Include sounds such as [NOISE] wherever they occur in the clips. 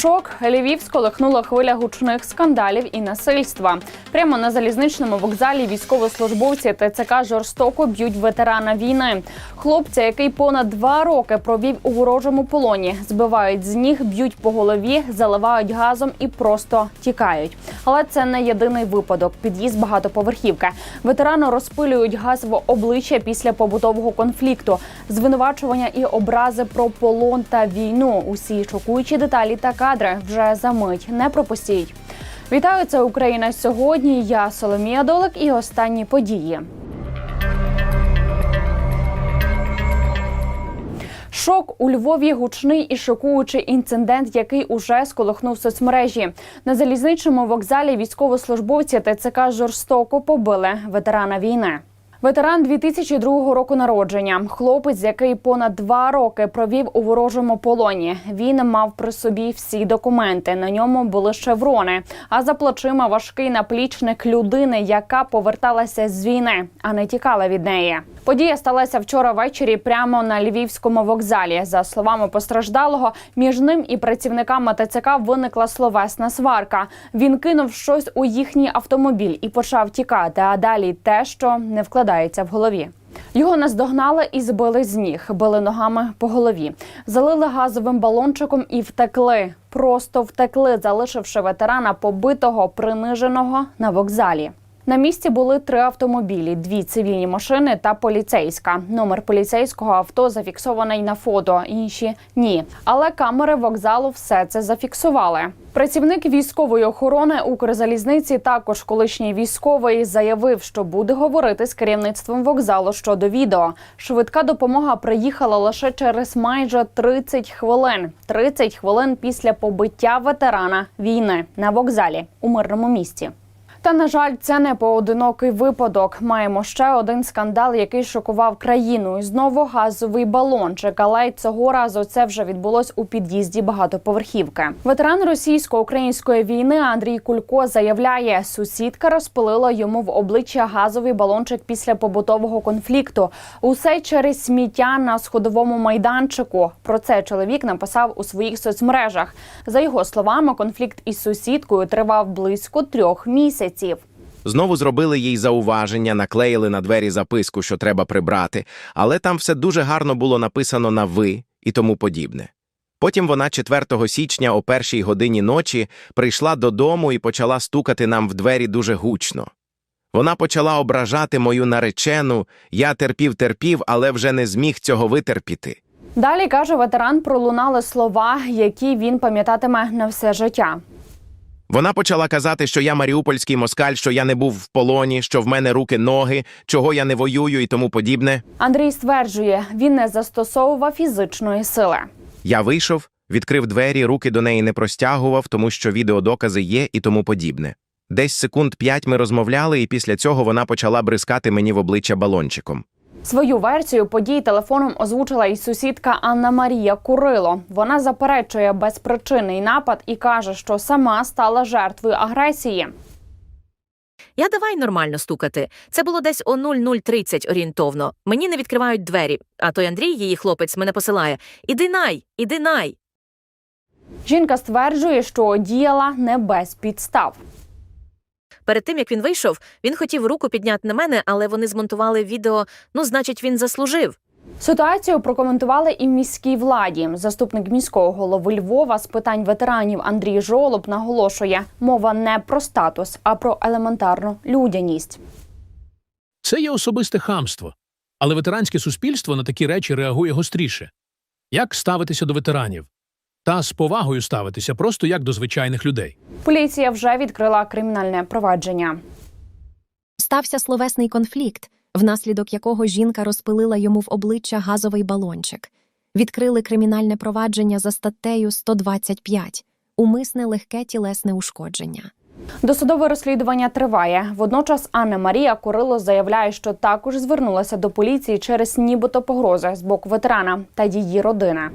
Шок Львів сколихнула хвиля гучних скандалів і насильства. Прямо на залізничному вокзалі військовослужбовці ТЦК жорстоко б'ють ветерана війни. Хлопця, який понад два роки провів у ворожому полоні, збивають з ніг, б'ють по голові, заливають газом і просто тікають. Але це не єдиний випадок. Під'їзд багатоповерхівки. Ветерану розпилюють газ в обличчя після побутового конфлікту, звинувачування і образи про полон та війну. Усі шокуючі деталі та кадри вже за мить. Не пропустіть. Вітаю, це Україна сьогодні. Я Соломія Долик і останні події. Шок у Львові гучний і шокуючий інцидент, який уже сколихнув соцмережі. На залізничному вокзалі військовослужбовці ТЦК жорстоко побили ветерана війни. Ветеран 2002 року народження, хлопець, який понад два роки провів у ворожому полоні. Він мав при собі всі документи. На ньому були шеврони. А за плечима важкий наплічник людини, яка поверталася з війни, а не тікала від неї. Подія сталася вчора ввечері прямо на львівському вокзалі. За словами постраждалого, між ним і працівниками ТЦК виникла словесна сварка. Він кинув щось у їхній автомобіль і почав тікати. А далі те, що не вкладається в голові. Його наздогнали і збили з ніг, били ногами по голові, залили газовим балончиком і втекли. Просто втекли, залишивши ветерана побитого, приниженого на вокзалі. На місці були три автомобілі: дві цивільні машини та поліцейська. Номер поліцейського авто зафіксований на фото. Інші ні. Але камери вокзалу все це зафіксували. Працівник військової охорони Укрзалізниці, також колишній військовий, заявив, що буде говорити з керівництвом вокзалу щодо відео. Швидка допомога приїхала лише через майже 30 хвилин. 30 хвилин після побиття ветерана війни на вокзалі у мирному місті. Та на жаль, це не поодинокий випадок. Маємо ще один скандал, який шокував країну. І знову газовий балончик. Але й цього разу це вже відбулось у під'їзді багатоповерхівки. Ветеран російсько-української війни Андрій Кулько заявляє, сусідка розпилила йому в обличчя газовий балончик після побутового конфлікту. Усе через сміття на сходовому майданчику. Про це чоловік написав у своїх соцмережах. За його словами, конфлікт із сусідкою тривав близько трьох місяців. Знову зробили їй зауваження, наклеїли на двері записку, що треба прибрати, але там все дуже гарно було написано на ви і тому подібне. Потім вона 4 січня о першій годині ночі прийшла додому і почала стукати нам в двері дуже гучно. Вона почала ображати мою наречену, я терпів терпів, але вже не зміг цього витерпіти. Далі каже ветеран, пролунали слова, які він пам'ятатиме на все життя. Вона почала казати, що я маріупольський москаль, що я не був в полоні, що в мене руки, ноги, чого я не воюю і тому подібне. Андрій стверджує, він не застосовував фізичної сили. Я вийшов, відкрив двері, руки до неї не простягував, тому що відеодокази є і тому подібне. Десь секунд п'ять ми розмовляли, і після цього вона почала бризкати мені в обличчя балончиком. Свою версію подій телефоном озвучила і сусідка Анна Марія Курило. Вона заперечує безпричинний напад і каже, що сама стала жертвою агресії. Я давай нормально стукати. Це було десь о 00.30 орієнтовно. Мені не відкривають двері, а той Андрій, її хлопець, мене посилає. Іди най, іди най. Жінка стверджує, що діяла не без підстав. Перед тим як він вийшов, він хотів руку підняти на мене, але вони змонтували відео. Ну, значить, він заслужив. Ситуацію прокоментували і в міській владі. Заступник міського голови Львова з питань ветеранів Андрій Жолоб наголошує, мова не про статус, а про елементарну людяність. Це є особисте хамство, але ветеранське суспільство на такі речі реагує гостріше. Як ставитися до ветеранів? Та з повагою ставитися просто як до звичайних людей. Поліція вже відкрила кримінальне провадження. Стався словесний конфлікт, внаслідок якого жінка розпилила йому в обличчя газовий балончик. Відкрили кримінальне провадження за статтею 125 умисне легке тілесне ушкодження. Досудове розслідування триває. Водночас Анна Марія Курило заявляє, що також звернулася до поліції через нібито погрози з боку ветерана та її родини.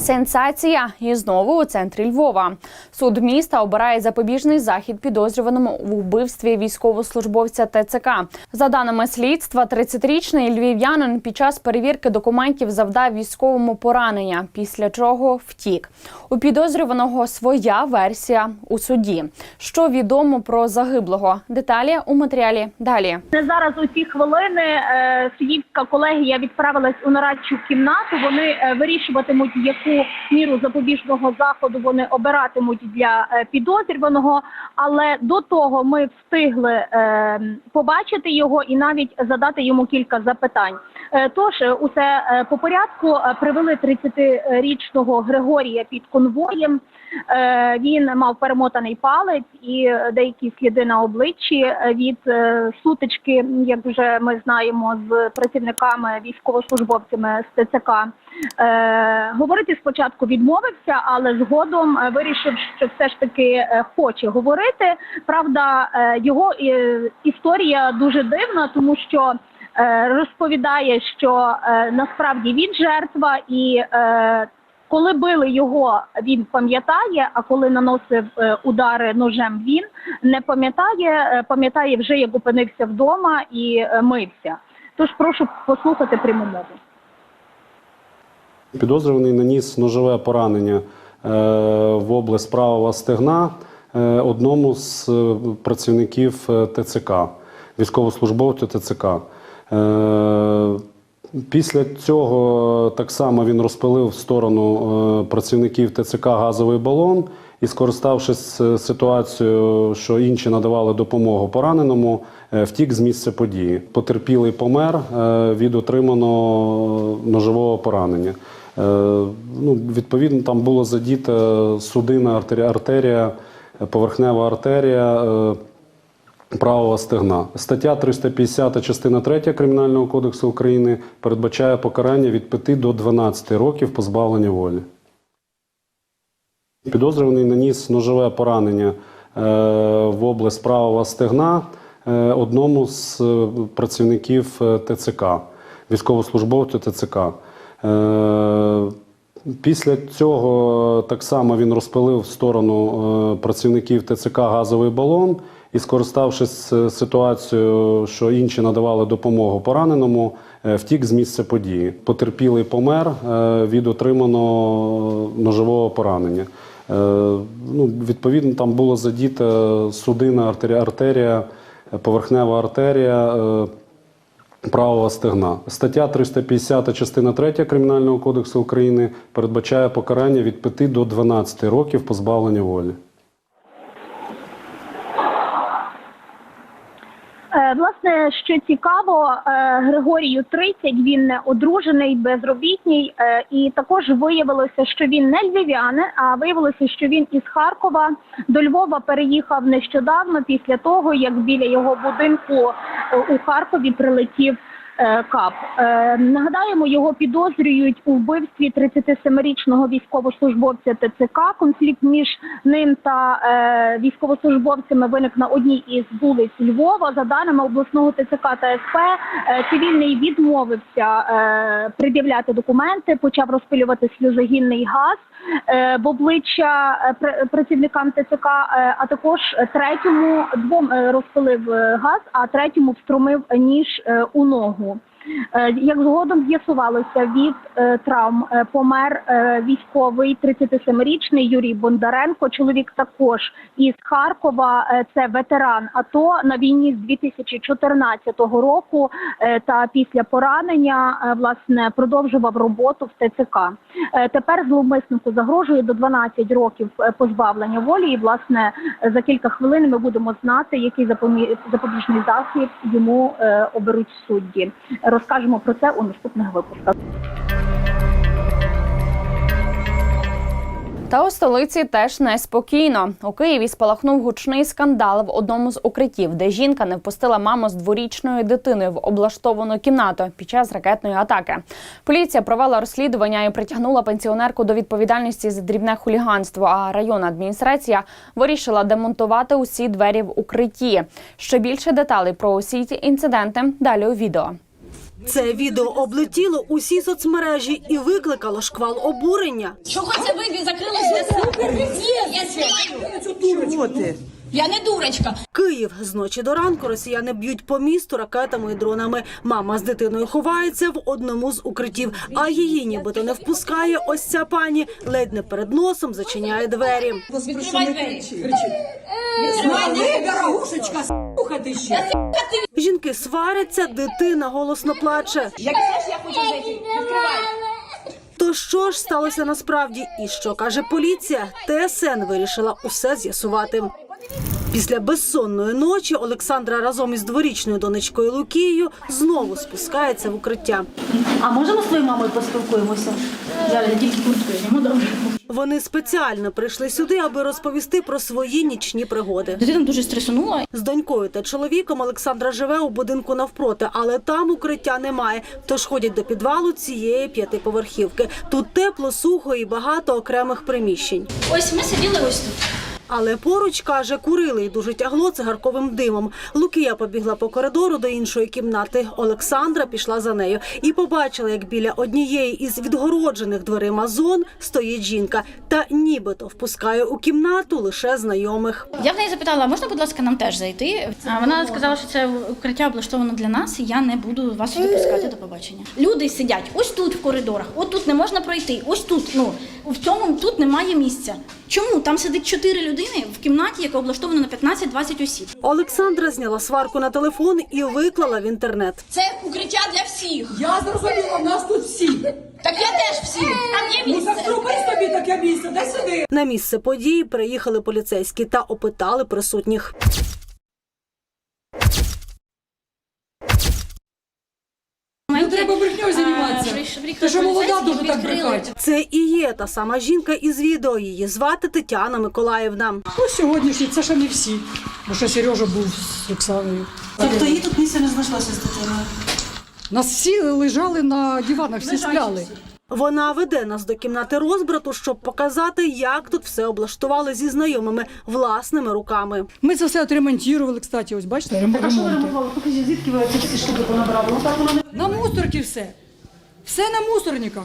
Сенсація і знову у центрі Львова. Суд міста обирає запобіжний захід підозрюваному в вбивстві військовослужбовця ТЦК. За даними слідства, 30-річний львів'янин під час перевірки документів завдав військовому поранення, після чого втік. У підозрюваного своя версія у суді. Що відомо про загиблого? Деталі у матеріалі далі. Зараз у ці хвилини е, суддівська колегія відправилась у нарадчу кімнату. Вони е, вирішуватимуть, яку міру запобіжного заходу вони обиратимуть для е, підозрюваного. Але до того ми встигли е, побачити його і навіть задати йому кілька запитань. Е, Тож усе по порядку привели 30-річного Григорія під конвоєм. Він мав перемотаний палець і деякі сліди на обличчі від сутички, як вже ми знаємо, з працівниками військовослужбовцями з ТЦК. Е, Говорити спочатку відмовився, але згодом е, вирішив, що все ж таки е, хоче говорити. Правда, його історія дуже дивна, тому що розповідає, що насправді він жертва, і коли били його, він пам'ятає. А коли наносив удари ножем, він не пам'ятає. Пам'ятає вже як опинився вдома і мився. Тож прошу послухати пряму мову. Підозрюваний наніс ножове поранення е, в область правого стегна е, одному з е, працівників ТЦК, військовослужбовцю ТЦК. Після цього так само він розпилив в сторону працівників ТЦК газовий балон і, скориставшись ситуацією, що інші надавали допомогу пораненому, втік з місця події. Потерпілий помер від отриманого ножового поранення. Е, Ну, відповідно, там було задіта судинна артерія, поверхнева артерія. е, правого стегна. Стаття 350 частина 3 Кримінального кодексу України передбачає покарання від 5 до 12 років позбавлення волі. Підозрюваний наніс ножове поранення е, в область правого стегна одному з працівників ТЦК, військовослужбовцю ТЦК. Е, Після цього так само він розпилив в сторону е, працівників ТЦК газовий балон і, скориставшись е, ситуацією, що інші надавали допомогу пораненому, втік з місця події. Потерпілий помер від отриманого ножового поранення. Ну, відповідно, там було задіта судинна артерія, поверхнева артерія. Правого стегна. Стаття 350 частина 3 Кримінального кодексу України передбачає покарання від 5 до 12 років позбавлення волі. Е, Власне, що цікаво, е, Григорію 30, він не одружений, безробітній, е, і також виявилося, що він не львів'янин, а виявилося, що він із Харкова до Львова переїхав нещодавно після того, як біля його будинку е, у Харкові прилетів. Е, КАП Е, нагадаємо, його підозрюють у вбивстві 37-річного військовослужбовця ТЦК. Конфлікт між ним та е, військовослужбовцями виник на одній із вулиць Львова. За даними обласного ТЦК та СП, цивільний відмовився пред'являти документи, почав розпилювати сльозогінний газ в обличчя е, працівникам ТЦК, е, а також третьому двом е, розпилив е, газ, а третьому встромив ніж е, у ногу. Е, Як згодом з'ясувалося, від е, травм е, помер військовий 37-річний Юрій Бондаренко. Чоловік також із Харкова. Це ветеран АТО на війні з 2014 року. Та після поранення власне продовжував роботу в ТЦК. Тепер зловмиснику загрожує до 12 років позбавлення волі. І власне за кілька хвилин ми будемо знати, який запобіжний захід йому оберуть судді. Розкажемо про це у наступних випусках. Та у столиці теж неспокійно. У Києві спалахнув гучний скандал в одному з укриттів, де жінка не впустила маму з дворічною дитиною в облаштовану кімнату під час ракетної атаки. Поліція провела розслідування і притягнула пенсіонерку до відповідальності за дрібне хуліганство. А районна адміністрація вирішила демонтувати усі двері в укритті. Ще більше деталей про усі ці інциденти далі у відео. Це відео облетіло усі соцмережі і викликало шквал обурення. Чого це ви знаю. Чого ти? Я не дурочка. Київ з ночі до ранку росіяни б'ють по місту ракетами і дронами. Мама з дитиною ховається в одному з укриттів, а її нібито не впускає. Ось ця пані ледь не перед носом зачиняє двері. Відкривай двері. Слухати ще. Жінки сваряться, дитина голосно плаче. Як я хочу зайти. Відкривай. То що ж сталося насправді? І що каже поліція? ТСН вирішила усе з'ясувати. Після безсонної ночі Олександра разом із дворічною донечкою Лукією знову спускається в укриття. А можемо з твоєю мамою поспілкуємося? Зараз я тільки зніму, добре. Вони спеціально прийшли сюди, аби розповісти про свої нічні пригоди. Дитина дуже стресонула. З донькою та чоловіком Олександра живе у будинку навпроти, але там укриття немає. Тож ходять до підвалу цієї п'ятиповерхівки. Тут тепло, сухо і багато окремих приміщень. Ось ми сиділи ось тут. Але поруч каже, курили і дуже тягло цигарковим димом. Лукія побігла по коридору до іншої кімнати. Олександра пішла за нею і побачила, як біля однієї із відгороджених дверима зон стоїть жінка та нібито впускає у кімнату лише знайомих. Я в неї запитала, можна, будь ласка, нам теж зайти? А вона сказала, що це укриття облаштовано для нас, і я не буду вас сюди пускати до побачення. Люди сидять ось тут в коридорах, от тут не можна пройти, ось тут. Ну в цьому тут немає місця. Чому там сидить чотири людини в кімнаті, яка облаштована на 15-20 осіб? Олександра зняла сварку на телефон і виклала в інтернет. Це укриття для всіх. Я зрозуміла, в нас тут всі. Так я теж всі. Там є Ну так місце. зроби собі таке місце, Де сюди. На місце події приїхали поліцейські та опитали присутніх. Треба брехньою займатися. Ти що молода дуже так брехати. Це і є та сама жінка із відео. Її звати Тетяна Миколаївна. Ну сьогоднішні, це ще не всі. Бо ще Сережа був з Оксаною. Тобто її тут місця не знайшлося з дитиною. Нас всі лежали на диванах, всі спляли. Вона веде нас до кімнати розбрату, щоб показати, як тут все облаштували зі знайомими власними руками. Ми це все отремонтували, кстати, ось бачите, рем- ремонти. Покажіть, звідки ви ці всі штуки понабрали? Так воно не На мусорці все. Все на мусорниках.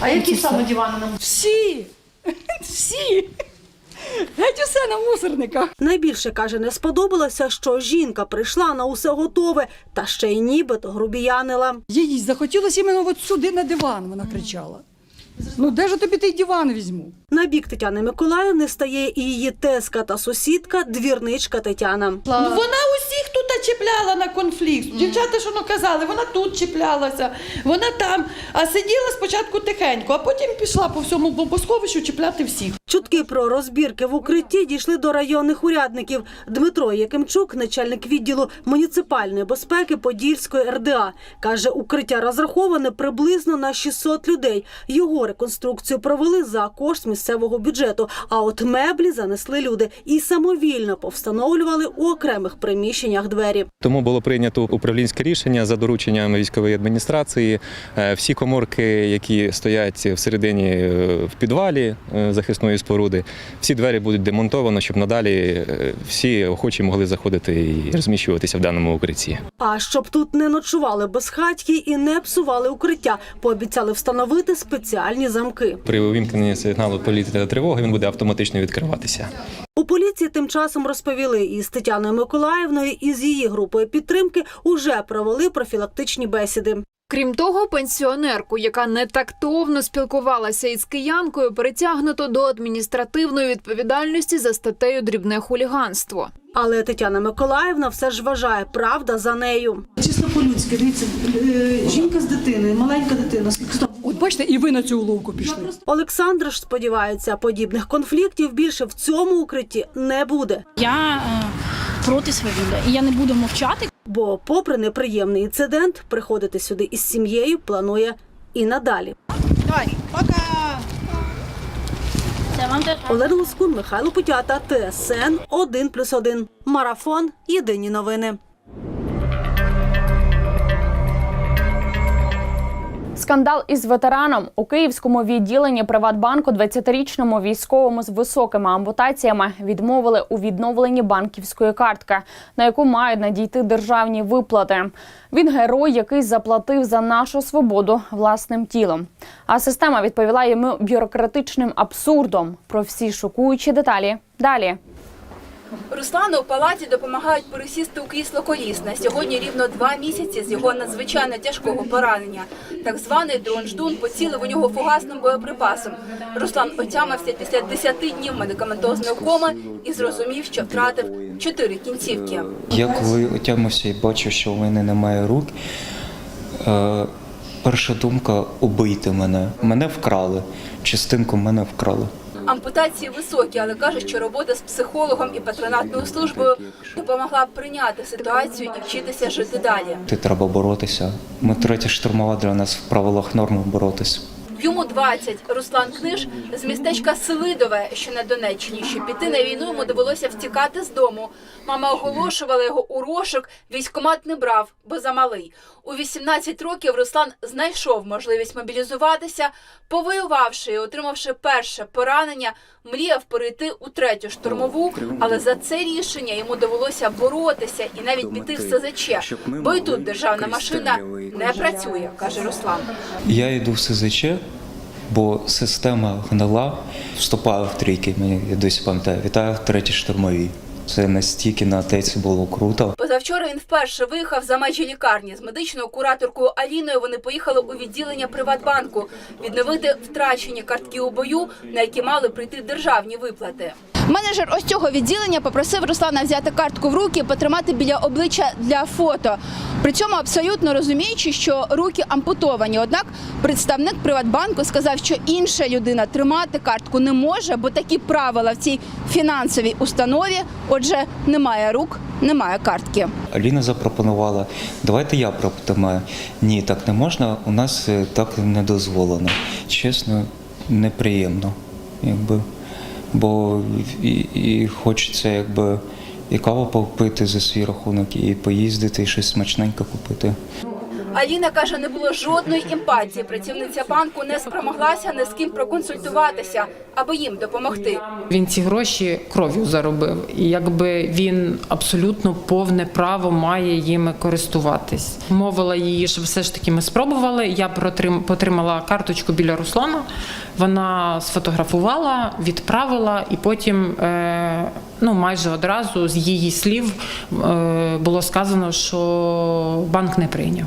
а які саме дивани нам? Всі. [LAUGHS] Всі. Геть усе на мусорниках. Найбільше каже, не сподобалося, що жінка прийшла на усе готове та ще й нібито грубіянила. Їй захотілося іменно от сюди на диван, вона кричала. Ну де ж тобі той диван візьму? На бік Тетяни Миколаївни стає і її тезка та сусідка, двірничка Тетяна. Ну, вона тут чіпляла на конфлікт. Дівчата, що ну казали, вона тут чіплялася, вона там. А сиділа спочатку тихенько, а потім пішла по всьому бомбосховищу чіпляти всіх. Чутки про розбірки в укритті дійшли до районних урядників. Дмитро Якимчук, начальник відділу муніципальної безпеки Подільської РДА, каже, укриття розраховане приблизно на 600 людей. Його реконструкцію провели за кошт місцевого бюджету. А от меблі занесли люди і самовільно повстановлювали у окремих приміщеннях двері. Тому було прийнято управлінське рішення за дорученням військової адміністрації. Е, Всі коморки, які стоять всередині е, в підвалі е, захисної споруди, всі двері будуть демонтовано, щоб надалі всі охочі могли заходити і розміщуватися в даному укритті. А щоб тут не ночували безхатьки і не псували укриття, пообіцяли встановити спеціальні замки. При увімкненні сигналу та тривоги він буде автоматично відкриватися. Поліції тим часом розповіли із Тетяною Миколаївною і з її групою підтримки уже провели профілактичні бесіди. Крім того, пенсіонерку, яка нетактовно спілкувалася із киянкою, притягнуто до адміністративної відповідальності за статтею дрібне хуліганство. Але Тетяна Миколаївна все ж вважає правда за нею. Чисто по-людськи, дивіться, жінка з дитиною, маленька дитина. От бачите, і ви на цю уловку пішли. Олександр ж сподівається, подібних конфліктів більше в цьому укритті не буде. Я е, проти свавілля, і я не буду мовчати. Бо, попри неприємний інцидент, приходити сюди із сім'єю планує і надалі. Давай, пока! Олена Лускун, Михайло Путята, ТСН 1+,1. Марафон. Єдині новини. Скандал із ветераном у київському відділенні Приватбанку 20-річному військовому з високими ампутаціями відмовили у відновленні банківської картки, на яку мають надійти державні виплати. Він герой, який заплатив за нашу свободу власним тілом. А система відповіла йому бюрократичним абсурдом. Про всі шокуючі деталі далі. Руслану у палаті допомагають пересісти у крісло колісне. Сьогодні рівно два місяці з його надзвичайно тяжкого поранення. Так званий дрон-ждун поцілив у нього фугасним боєприпасом. Руслан отямився після 10 днів медикаментозної коми і зрозумів, що втратив чотири кінцівки. Я коли отямився і бачив, що в мене немає рук, е, перша думка убийте мене. Мене вкрали. Частинку мене вкрали. Ампутації високі, але каже, що робота з психологом і патронатною службою допомогла прийняти ситуацію і вчитися жити далі. Ти треба боротися. Ми третя штурмова для нас в правилах норми боротися. Йому 20. Руслан Книж з містечка Селидове, що на Донеччині. Щоб піти на війну, йому довелося втікати з дому. Мама оголошувала його у розшук, військкомат не брав, бо замалий. У 18 років Руслан знайшов можливість мобілізуватися, повоювавши і отримавши перше поранення, мріяв перейти у третю штурмову, але за це рішення йому довелося боротися і навіть піти в СЗЧ. Бо і тут державна машина не працює, каже Руслан. Я йду в СЗЧ, бо система гнила. вступала в трійки, мені я досі пам'ятаю. Вітаю в третій штурмовій. Це настільки на теці було круто. Позавчора він вперше виїхав за межі лікарні. З медичною кураторкою Аліною вони поїхали у відділення Приватбанку відновити втрачені картки у бою, на які мали прийти державні виплати. Менеджер ось цього відділення попросив Руслана взяти картку в руки, потримати біля обличчя для фото. При цьому абсолютно розуміючи, що руки ампутовані. Однак представник Приватбанку сказав, що інша людина тримати картку не може, бо такі правила в цій фінансовій установі. Отже, немає рук, немає картки. Аліна запропонувала, давайте я протримаю. Ні, так не можна, у нас е, так не дозволено. Чесно, неприємно. Якби. Бо і, і хочеться якби і каву попити за свій рахунок, і поїздити, і щось смачненьке купити. Аліна каже, не було жодної емпатії. Працівниця банку не спромоглася ні з ким проконсультуватися, аби їм допомогти. Він ці гроші кров'ю заробив, і якби він абсолютно повне право має їми користуватись. Мовила її, що все ж таки ми спробували. Я потримала карточку біля Руслана. Вона сфотографувала, відправила, і потім, е, ну майже одразу з її слів е, було сказано, що банк не прийняв.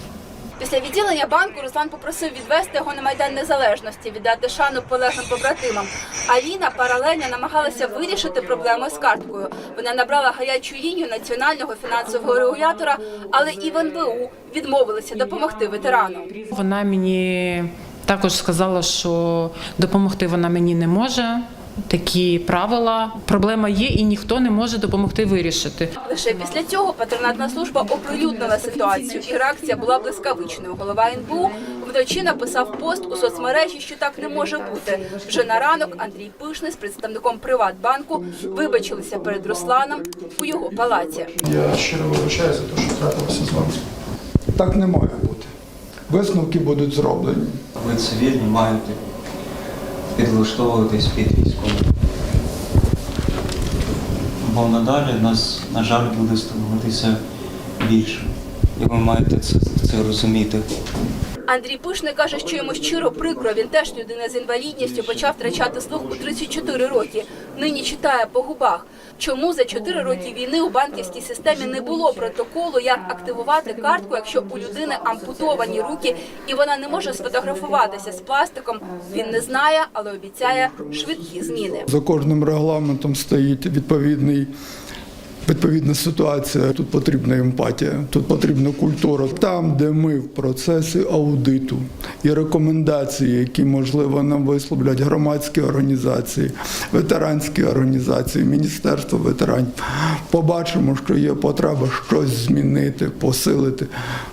Після відділення банку Руслан попросив відвести його на майдан незалежності, віддати шану полеглим побратимам. Аліна паралельно намагалася вирішити проблему з карткою. Вона набрала гарячу лінію національного фінансового регулятора, але і в НБУ відмовилися допомогти ветерану. Вона мені також сказала, що допомогти вона мені не може. Такі правила. Проблема є, і ніхто не може допомогти вирішити. Лише після цього патронатна служба оприлюднила ситуацію, і реакція була блискавичною. Голова НБУ вночі написав пост у соцмережі, що так не може бути. Вже на ранок Андрій Пишний з представником Приватбанку вибачилися перед Русланом у його палаці. Я щиро вибачаю за те, що трапилося з вами. Так не має бути. Висновки будуть зроблені. Ви цивільні маєте підлаштовуватись під військових. Надалі нас, на жаль, буде становитися більше. І ви маєте це, це розуміти. Андрій Пишний каже, що йому щиро прикро. Він теж людина з інвалідністю почав втрачати слух у 34 роки. Нині читає по губах. Чому за 4 роки війни у банківській системі не було протоколу, як активувати картку, якщо у людини ампутовані руки і вона не може сфотографуватися з пластиком? Він не знає, але обіцяє швидкі зміни. За кожним регламентом стоїть відповідний. Відповідна ситуація, тут потрібна емпатія, тут потрібна культура. Там, де ми в процесі аудиту і рекомендації, які можливо нам висловлять громадські організації, ветеранські організації, Міністерство ветеранів, побачимо, що є потреба щось змінити, посилити.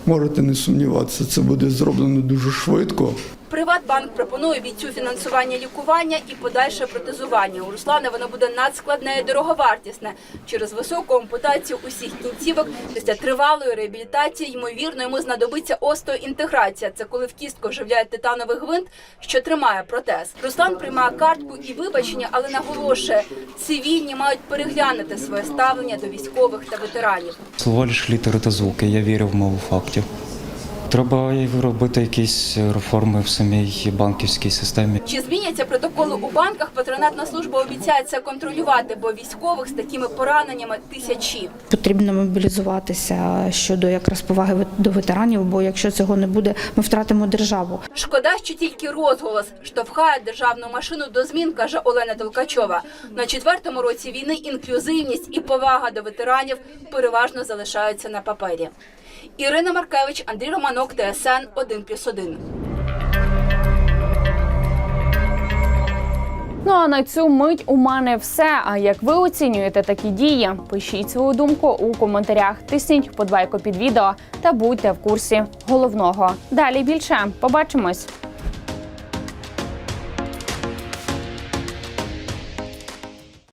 Можете не сумніватися, це буде зроблено дуже швидко. Приватбанк пропонує бійцю фінансування лікування і подальше протезування. У Руслана воно буде надскладне і дороговартісне. Через високу ампутацію усіх кінцівок після тривалої реабілітації, ймовірно, йому знадобиться остеоінтеграція. Це коли в кістку вживляють титановий гвинт, що тримає протез. Руслан приймає картку і вибачення, але наголошує, цивільні мають переглянути своє ставлення до військових та ветеранів. Слово лиш літери та звуки, я вірю в мову фактів. Треба робити якісь реформи в самій банківській системі. Чи зміняться протоколи у банках? Патронатна служба обіцяє це контролювати, бо військових з такими пораненнями тисячі. Потрібно мобілізуватися щодо якраз поваги до ветеранів, бо якщо цього не буде, ми втратимо державу. Шкода, що тільки розголос штовхає державну машину до змін, каже Олена Толкачова. На четвертому році війни інклюзивність і повага до ветеранів переважно залишаються на папері. Ірина Маркевич, Андрій Романок, ТСН 1+,1. Ну а на цю мить у мене все. А як ви оцінюєте такі дії? Пишіть свою думку у коментарях, тисніть подвайку під відео та будьте в курсі головного. Далі більше побачимось.